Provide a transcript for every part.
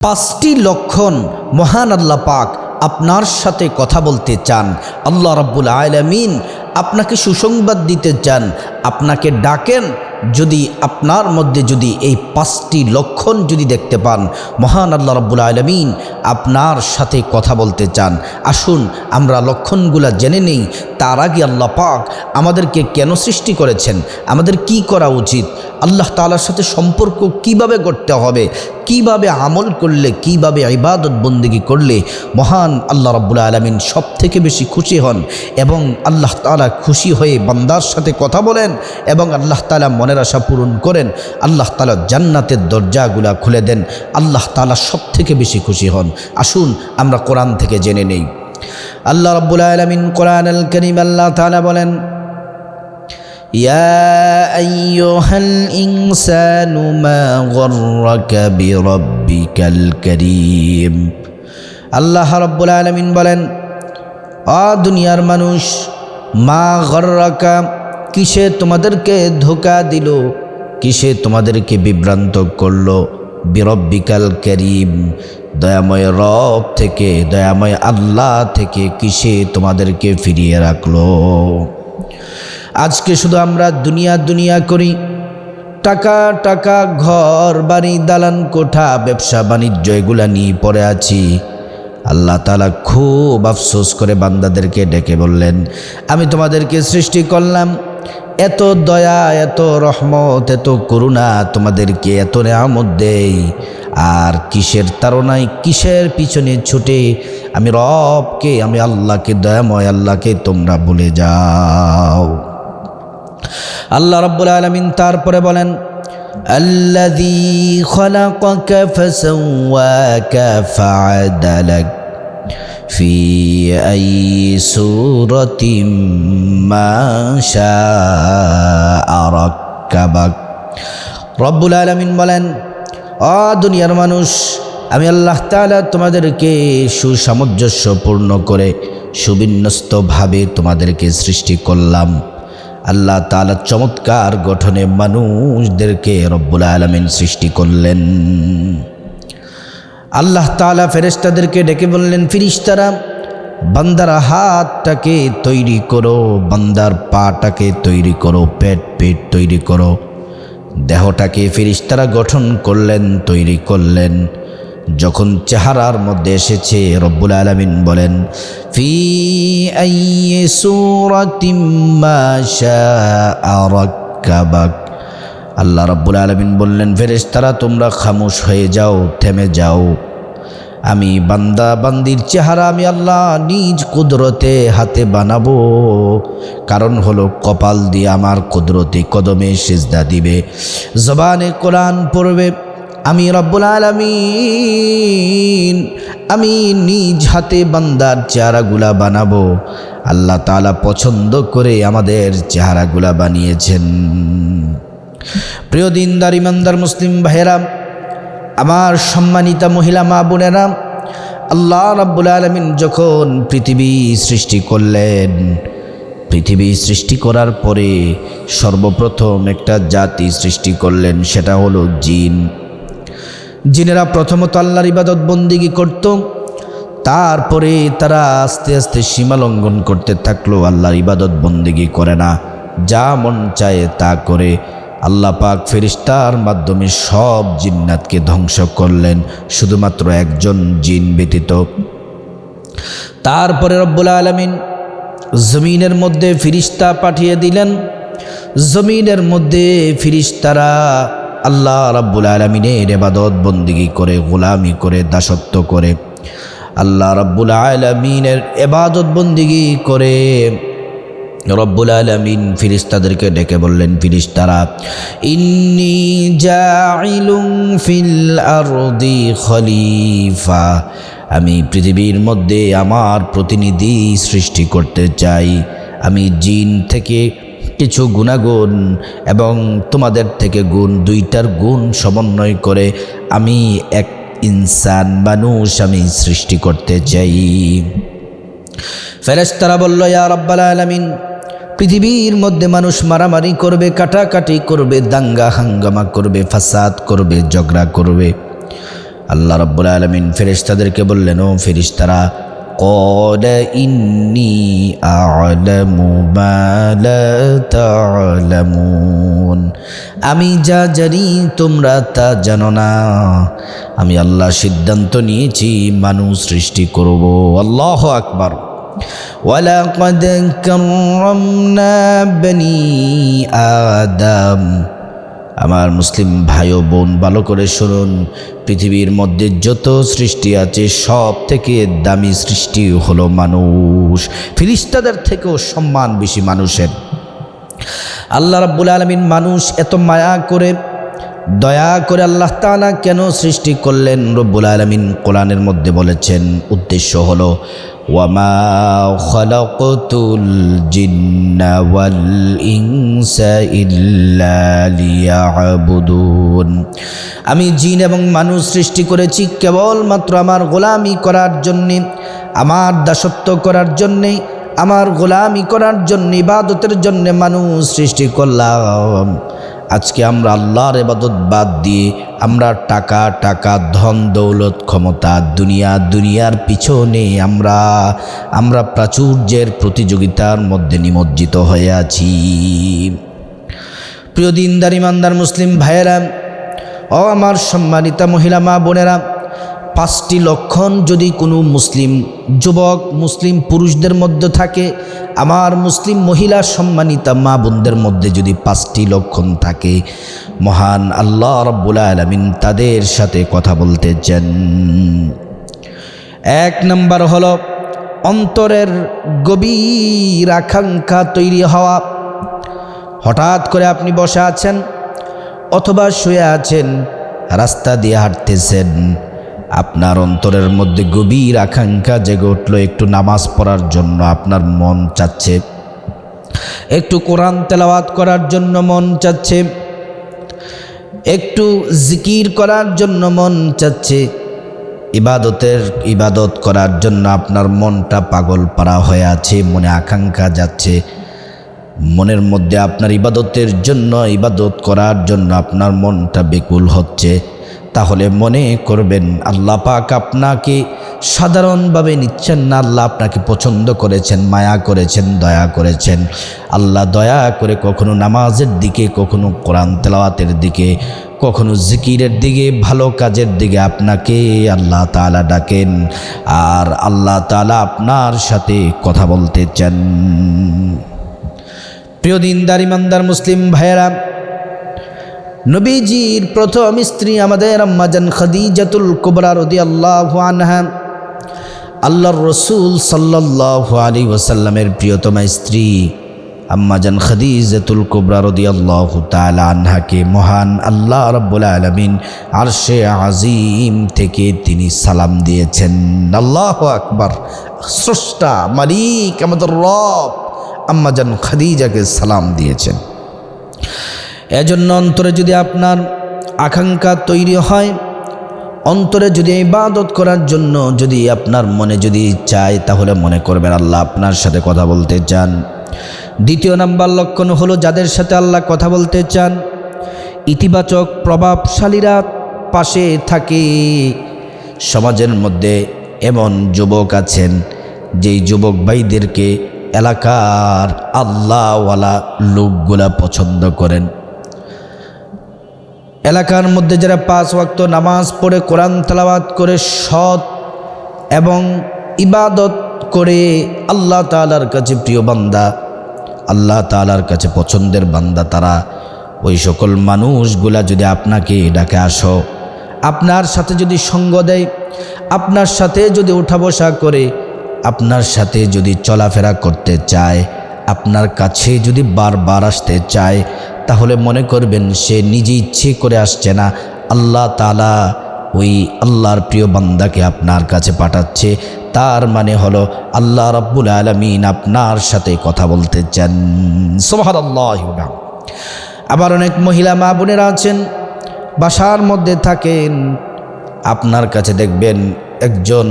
পাঁচটি লক্ষণ মহান আল্লাহ পাক আপনার সাথে কথা বলতে চান। আল্লাহ রাব্বুল আলামিন আপনাকে সুসংবাদ দিতে চান। আপনাকে ডাকেন যদি আপনার মধ্যে যদি এই পাঁচটি লক্ষণ যদি দেখতে পান। মহান আল্লাহ রাব্বুল আলমিন আপনার সাথে কথা বলতে চান। আসুন আমরা লক্ষণগুলা জেনে নেই। তার আগে আল্লাহ পাক আমাদেরকে কেন সৃষ্টি করেছেন? আমাদের কি করা উচিত? আল্লাহ তালার সাথে সম্পর্ক কীভাবে করতে হবে? কীভাবে আমল করলে, কীভাবে ইবাদত বন্দিগি করলে মহান আল্লাহ রাব্বুল আলমিন সব থেকে বেশি খুশি হন এবং আল্লাহ তালা খুশি হয়ে বান্দার সাথে কথা বলেন এবং আল্লাহ তালা মনের আশা পূরণ করেন, আল্লাহ তালা জান্নাতের দরজাগুলা খুলে দেন, আল্লাহ তালা সব থেকে বেশি খুশি হন। আসুন আমরা কোরআন থেকে জেনে নেই। আল্লাহ রাব্বুল আলমিন কোরআন আল করিম আল্লাহ তালা বলেন يا أيها الإنسان ما غرك بربك الكريم আল্লাহ রব্বুল আলমিন বলেন অ দুনিয়ার মানুষ মা গর্রাকা কিসে তোমাদেরকে ধোকা দিল কিসে তোমাদেরকে বিভ্রান্ত করলো বিরব্বিকাল করিম দয়াময় রব থেকে দয়াময় আল্লাহ থেকে কিসে তোমাদেরকে ফিরিয়ে রাখলো আজকে শুধু আমরা দুনিয়া দুনিয়া করি। টাকা টাকা, ঘর, বাড়ি, দালান, কোঠা, ব্যবসা, বাণিজ্য, এগুলা নিয়ে পড়ে আছি। আল্লাহ তালা খুব আফসোস করে বান্দাদেরকে ডেকে বললেন, আমি তোমাদেরকে সৃষ্টি করলাম। এত দয়া, এত রহমত, এত করুণা তোমাদেরকে এত নেয়ামত দেই। আর কিসের তারনায় কিসের পিছনে ছুটে আমি রবকে, আমি আল্লাহকে দয়াময়, আল্লাহকে তোমরা ভুলে যাও। আল্লাহ রব্বুল আলমিন তারপরে বলেন الذي خلقك فسواك فعدلك في أي سورة ما شاء ركبك রব্বুল আলমিন বলেন অ দুনিয়ার মানুষ আমি আল্লাহ তাআলা তোমাদেরকে সুসামঞ্জস্যপূর্ণ করে সুবিন্যস্তভাবে তোমাদেরকে সৃষ্টি করলাম আল্লাহ তালা চমৎকার গঠনে মানুষদেরকে রব্বুল আলমিন সৃষ্টি করলেন। আল্লাহ তালা ফেরেস্তাদেরকে ডেকে বললেন ফিরিস্তারা বান্দার হাতটাকে তৈরি করো, বান্দার পাটাকে তৈরি করো, পেট পেট তৈরি করো। দেহটাকে ফিরিস্তারা গঠন করলেন, তৈরি করলেন। যখন চেহারার মধ্যে এসেছে, রব্বুল আলমিন বলেন, ফি আল্লাহ রব্বুল আলমিন বললেন ফেরেস তারা তোমরা খামোশ হয়ে যাও, থেমে যাও। আমি বান্দা বান্দির চেহারা আমি আল্লাহ নিজ কুদরতে হাতে বানাবো। কারণ হলো কপাল দিয়ে আমার কুদরতে কদমে সেজদা দিবে। জবানে কোরআন পড়বে আমি রব্বুল আলমিন, আমি নিজ হাতে বান্দার চেহারাগুলা বানাবো। আল্লাহ তালা পছন্দ করে আমাদের চেহারাগুলা বানিয়েছেন। প্রিয় দিনদার, ইমানদার মুসলিম ভাইয়েরা, আমার সম্মানিতা মহিলা মা বোনেরা, আল্লাহ রাব্বুল আলমিন যখন পৃথিবী সৃষ্টি করলেন, পৃথিবী সৃষ্টি করার পরে সর্বপ্রথম একটা জাতি সৃষ্টি করলেন, সেটা হলো জিন। জিনেরা প্রথমত আল্লাহর ইবাদত বন্দিগি করত, তারপরে তারা আস্তে আস্তে সীমা লঙ্ঘন করতে থাকল, আল্লাহর ইবাদত বন্দিগি করে না। যা মন চায় তা করে। আল্লাহ পাক ফেরিস্তার মাধ্যমে সব জিন্নাতকে ধ্বংস করলেন, শুধুমাত্র একজন জিন ব্যতীত। তারপরে রব্বুল আলমিন জমিনের মধ্যে ফিরিস্তা পাঠিয়ে দিলেন। জমিনের মধ্যে ফিরিস্তারা আল্লাহ রাব্বুল আলমিনের এবাদত বন্দিগি করে, গোলামি করে, দাসত্ব করে, আল্লাহ রাব্বুল আলমিনের এবাদত বন্দিগি করে রব্বুল আলমিন ফিরিস্তাদেরকে ডেকে বললেন, ফিরিস্তারা ফিল আরদি খলিফা, আমি পৃথিবীর মধ্যে আমার প্রতিনিধি সৃষ্টি করতে চাই। আমি জিন থেকে কিছু গুণাগুণ এবং তোমাদের থেকে গুণ, দুইটার গুণ সমন্বয় করে আমি এক ইনসান মানুষ আমি সৃষ্টি করতে চাই। ফেরেস্তারা বলল, ইয়া রব্বাল আলমিন, পৃথিবীর মধ্যে মানুষ মারামারি করবে, কাটাকাটি করবে, দাঙ্গা হাঙ্গামা করবে, ফাসাদ করবে, ঝগড়া করবে। আল্লাহ রব্বুল আলমিন ফেরিস্তাদেরকে বললেন, ও ফেরিস্তারা قال إني أعلم ما لا تعلمون আমি যা জানি তোমরা তা জানো না আমি আল্লাহ সিদ্ধান্ত নিয়েছি মানুষ সৃষ্টি করব আল্লাহ আকবার ولقد كرمنا بني آدم আমার মুসলিম ভাই ও বোন, ভালো করে শুনুন। পৃথিবীর মধ্যে যত সৃষ্টি আছে, সব থেকে দামি সৃষ্টি হলো মানুষ। ফিরিস্তাদের থেকেও সম্মান বেশি মানুষের। আল্লাহ রাব্বুল আলমিন মানুষ এত মায়া করে, দয়া করে আল্লাহ তাআলা কেন সৃষ্টি করলেন? রব্বুল আলমিন কোরআনের মধ্যে বলেছেন, উদ্দেশ্য হলো খলাকতুল জিন্না ওয়াল ইনসা ইল্লা লিয়াবুদুন আমি জিন এবং মানুষ সৃষ্টি করেছি কেবলমাত্র আমার গোলামি করার জন্যে, আমার দাসত্ব করার জন্যে, আমার গোলামি করার জন্য, ইবাদতের জন্যে মানুষ সৃষ্টি করলাম। আজকে আমরা আল্লাহর এবাদত বাদ দিয়ে আমরা টাকা টাকা, ধন, দৌলত, ক্ষমতা, দুনিয়া, দুনিয়ার পিছনে আমরা আমরা প্রাচুর্যের প্রতিযোগিতার মধ্যে নিমজ্জিত হয়ে আছি। প্রিয় দিনদার, ইমানদার, মুসলিম ভাইয়েরা, ও আমার সম্মানিতা মহিলা মা বোনেরা পাঁচটি লক্ষণ যদি কোনো মুসলিম যুবক, মুসলিম পুরুষদের মধ্যে থাকে, আমার মুসলিম মহিলা সম্মানিতা মা বোনদের মধ্যে যদি পাঁচটি লক্ষণ থাকে, মহান আল্লাহ রব্বুল আলমিন তাদের সাথে কথা বলতে চান এক নম্বর হল, অন্তরের গভীর আকাঙ্ক্ষা তৈরি হওয়া। হঠাৎ করে আপনি বসে আছেন অথবা শুয়ে আছেন, রাস্তা দিয়ে হাঁটতেছেন। আপনার অন্তরের মধ্যে গভীর আকাঙ্ক্ষা জেগে উঠল একটু নামাজ পড়ার জন্য, আপনার মন চাচ্ছে। একটু কোরআন তেলাওয়াত করার জন্য মন চাচ্ছে। একটু জিকির করার জন্য মন চাচ্ছে। ইবাদতের, ইবাদত করার জন্য আপনার মনটা পাগল পাড়া হয়ে আছে, মনে আকাঙ্ক্ষা যাচ্ছে। মনের মধ্যে আপনার ইবাদতের জন্য, ইবাদত করার জন্য আপনার মনটা বেকুল হচ্ছে। তাহলে মনে করবেন, আল্লাহ পাক আপনাকে সাধারণভাবে নিচ্ছেন না, আল্লাহ আপনাকে পছন্দ করেছেন, মায়া করেছেন, দয়া করেছেন। আল্লাহ দয়া করে কখনো নামাজের দিকে, কখনো কোরআন তেলাওয়াতের দিকে, কখনো জিকিরের দিকে, ভালো কাজের দিকে আপনাকে আল্লাহ তালা ডাকেন। আর আল্লাহ তালা আপনার সাথে কথা বলতে চান। প্রিয় দিনদার, ইমানদার, মুসলিম ভাইয়েরা নবীজির প্রথম স্ত্রী আমাদের আম্মাজান খাদিজাতুল কুবরা রদি আল্লাহ আল্লাহর রসুল সাল্লাহ আলী ওসাল্লামের প্রিয়তমা স্ত্রী আম্মাজান খাদিজাতুল কুবরা রদি আল্লাহ তালা আনহাকে মহান আল্লাহ রব্বুল আলমিন আরশে আজিম থেকে তিনি সালাম দিয়েছেন। আল্লাহ আকবার। স্রষ্টা, মালিক, আমাদের রব আম্মাজান খাদিজাকে সালাম দিয়েছেন। এজন্য অন্তরে যদি আপনার আকাঙ্ক্ষা তৈরি হয়, অন্তরে যদি ইবাদত করার জন্য যদি আপনার মনে যদি চায়, তাহলে মনে করবেন আল্লাহ আপনার সাথে কথা বলতে চান। দ্বিতীয় নাম্বার লক্ষণ হলো যাদের সাথে আল্লাহ কথা বলতে চান। ইতিবাচক প্রভাবশালীরা পাশে থাকে। সমাজের মধ্যে এমন যুবক আছেন, যেই যুবক ভাইদেরকে এলাকার আল্লাহওয়ালা লোকগুলা পছন্দ করেন। এলাকার মধ্যে যারা পাঁচ ওয়াক্ত নামাজ পড়ে কোরআন তালাবাদ করে সৎ এবং ইবাদত করে আল্লাহ তালার কাছে প্রিয় বান্দা, আল্লাহ তালার কাছে পছন্দের বান্দা তারা। ওই সকল মানুষগুলা যদি আপনাকে ডাকে আসো, আপনার সাথে যদি সঙ্গ দেয়, আপনার সাথে যদি উঠা বসা করে, আপনার সাথে যদি চলাফেরা করতে চায়, আপনার কাছে যদি বারবার আসতে চায় তাহলে মনে করবেন সে নিজে ইচ্ছে করে আসছে না। আল্লাহ তালা ওই আল্লাহর প্রিয় বান্দাকে আপনার কাছে পাঠাচ্ছে। তার মানে হলো আল্লাহ রব্বুল আলমিন আপনার সাথে কথা বলতে চান। সোহাদ আল্লাহ আবার অনেক মহিলা মা বোনেরা আছেন, বাসার মধ্যে থাকেন। আপনার কাছে দেখবেন একজন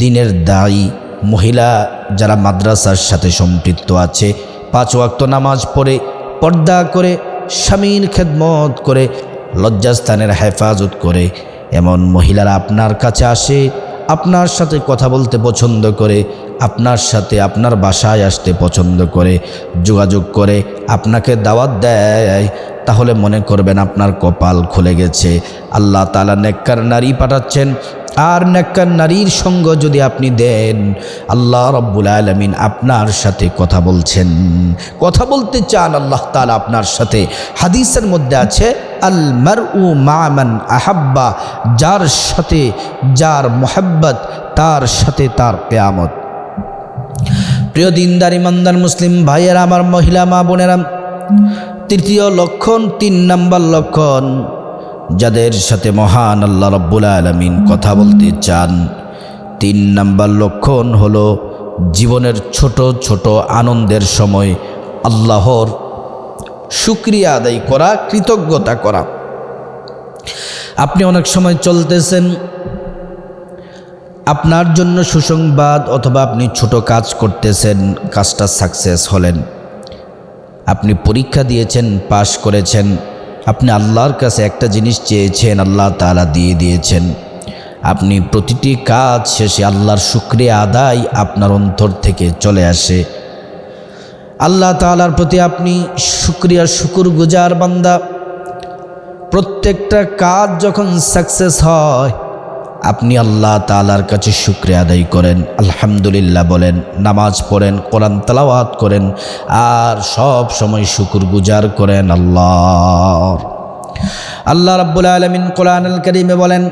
দিনের দায়ী মহিলা যারা মাদ্রাসার সাথে সম্পৃক্ত আছে। পাঁচ ওয়াক্ত নামাজ পড়ে পর্দা করে স্বামীর খেদমত করে লজ্জাস্থানের হেফাজত করে। এমন মহিলারা আপনার কাছে আসে, আপনার সাথে কথা বলতে পছন্দ করে, আপনার সাথে আপনার বাসায় আসতে পছন্দ করে, যোগাযোগ করে, আপনাকে দাওয়াত দেয় তাহলে মনে করবেন আপনার কপাল খুলে গেছে। আল্লাহ তালা নেককার নারী পাঠাচ্ছেন। আর নেককার নারীর সঙ্গ যদি আপনি দেন, আল্লাহ রব্বুল আলমিন আপনার সাথে কথা বলছেন। কথা বলতে চান আল্লাহ তালা আপনার সাথে। হাদিসের মধ্যে আছে, আল মার উ মামান আহাব্বা, যার সাথে যার মোহাব্বত, তার সাথে তার কেয়ামত। প্রিয় দিনদার, ইমানদার, মুসলিম ভাইয়েরা, আমার মহিলা, মা বোনেরা তৃতীয় লক্ষণ, তিন নাম্বার লক্ষণ। যাদের সাথে মহান আল্লাহ রব্বুল আলমিন কথা বলতে চান, তিন নাম্বার লক্ষণ হলো জীবনের ছোট ছোট আনন্দের সময় আল্লাহর শুক্রিয়া আদায় করা, কৃতজ্ঞতা করা। আপনি অনেক সময় চলতেছেন, আপনার জন্য সুসংবাদ অথবা আপনি ছোট কাজ করতেছেন, কাজটা সাকসেস হলেন। আপনি পরীক্ষা দিয়েছেন, পাশ করেছেন। আপনি আল্লাহর কাছে একটা জিনিস চেয়েছেন, আল্লাহ তালা দিয়ে দিয়েছেন। আপনি প্রতিটি কাজ শেষে আল্লাহর শুক্রিয়া আদায় আপনার অন্তর থেকে চলে আসে। আল্লাহ তালার প্রতি আপনি শুক্রিয়া শুকুর গুজার বান্দা। প্রত্যেকটা কাজ যখন সাকসেস হয় আপনি আল্লাহ তালার কাছে শুক্রিয়া আদায় করেন আলহামদুলিল্লাহ বলেন নামাজ পড়েন কোরআন তালাওয়াত করেন আর সব সময় শুকুর গুজার করেন আল্লাহ আল্লাহ রাব্বুল আলমিন কোরআন আল করিমে বলেন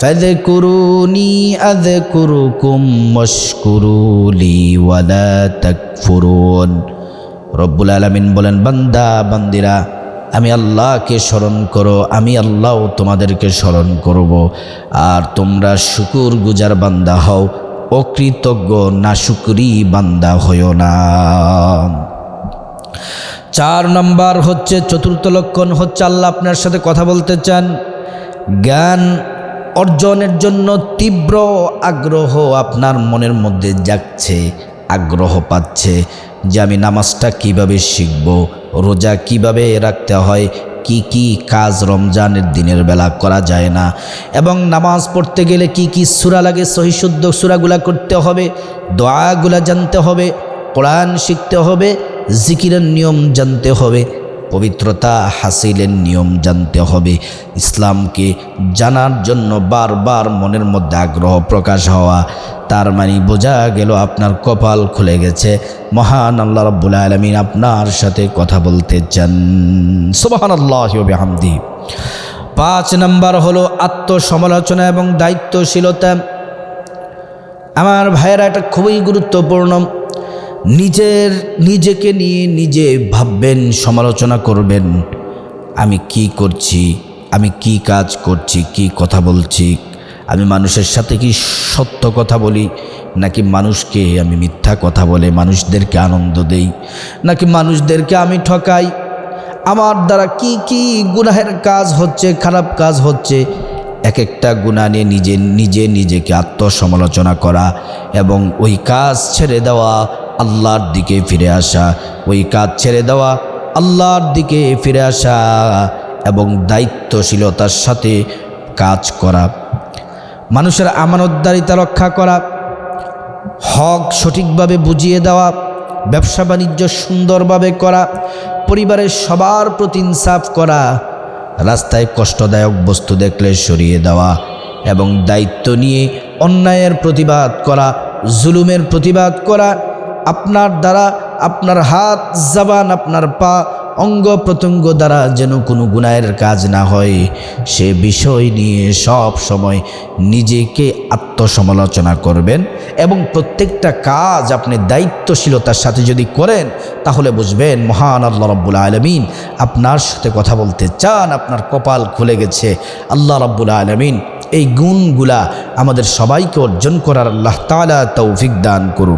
فاذكروني أذكركم واشكروا لي ولا تكفرون রব্বুল আলমিন বলেন বান্দা বান্দিরা আমি আল্লাহকে স্মরণ করো, আমি আল্লাহ তোমাদেরকে স্মরণ করব। আর তোমরা শুকুর গুজার বান্দা হও, অকৃতজ্ঞ না শুকুরি বান্দা হইও না। চার নম্বর হচ্ছে, চতুর্থ লক্ষণ হচ্ছে, আল্লাহ আপনার সাথে কথা বলতে চান। জ্ঞান অর্জনের জন্য তীব্র আগ্রহ আপনার মনের মধ্যে জাগছে। আগ্রহ পাচ্ছে যে আমি নামাজটা কীভাবে শিখব, রোজা কীভাবে রাখতে হয়, কি কি কাজ রমজানের দিনের বেলা করা যায় না, এবং নামাজ পড়তে গেলে কি কি সুরা লাগে সহিশুদ্ধ সুরাগুলা করতে হবে, দোয়াগুলা জানতে হবে, কোরআন শিখতে হবে, জিকিরের নিয়ম জানতে হবে পবিত্রতা হাসিলের নিয়ম জানতে হবে। ইসলামকে জানার জন্য বারবার মনের মধ্যে আগ্রহ প্রকাশ হওয়া, তার মানে বোঝা গেল আপনার কপাল খুলে গেছে। মহান আল্লাহ রব্বুল আলমিন আপনার সাথে কথা বলতে চান। সুবাহান আল্লাহ হামদি পাঁচ নাম্বার হলো আত্মসমালোচনা এবং দায়িত্বশীলতা। আমার ভাইয়েরা, এটা খুবই গুরুত্বপূর্ণ। নিজের, নিজেকে নিয়ে নিজে ভাববেন, সমালোচনা করবেন। আমি কি করছি? আমি কি কাজ করছি? কি কথা বলছি? আমি মানুষের সাথে কি সত্য কথা বলি? নাকি মানুষকে আমি মিথ্যা কথা বলে মানুষদেরকে আনন্দ দেই? নাকি মানুষদেরকে আমি ঠকাই? আমার দ্বারা কি কি গুনাহের কাজ হচ্ছে, খারাপ কাজ হচ্ছে? এক একটা গুণা নিয়ে নিজে নিজে নিজেকে আত্মসমালোচনা করা এবং ওই কাজ ছেড়ে দেওয়া আল্লাহর দিকে ফিরে আসা, ওই কাজ ছেড়ে দেওয়া, আল্লাহর দিকে ফিরে আসা এবং দায়িত্বশীলতার সাথে কাজ করা, মানুষের আমানতদারিতা রক্ষা করা, হক সঠিকভাবে বুঝিয়ে দেওয়া, ব্যবসা বাণিজ্য সুন্দরভাবে করা, পরিবারের সবার প্রতি ইনসাফ করা, রাস্তায় কষ্টদায়ক বস্তু দেখলে সরিয়ে দেওয়া এবং দায়িত্ব নিয়ে অন্যায়ের প্রতিবাদ করা, জুলুমের প্রতিবাদ করা আপনার দ্বারা, আপনার হাত, জবান, আপনার পা, অঙ্গ প্রত্যঙ্গ দ্বারা যেন কোনো গুণায়ের কাজ না হয়। সে বিষয় নিয়ে সব সময় নিজেকে আত্মসমালোচনা করবেন এবং প্রত্যেকটা কাজ আপনি দায়িত্বশীলতার সাথে যদি করেন, তাহলে বুঝবেন, মহান আল্লাহ রব্বুল আলমিন আপনার সাথে কথা বলতে চান, আপনার কপাল খুলে গেছে। আল্লাহ রব্বুল আলমিন এই গুণগুলা আমাদের সবাইকে অর্জন করার আল্লাহ তালা তৌফিক দান করুন।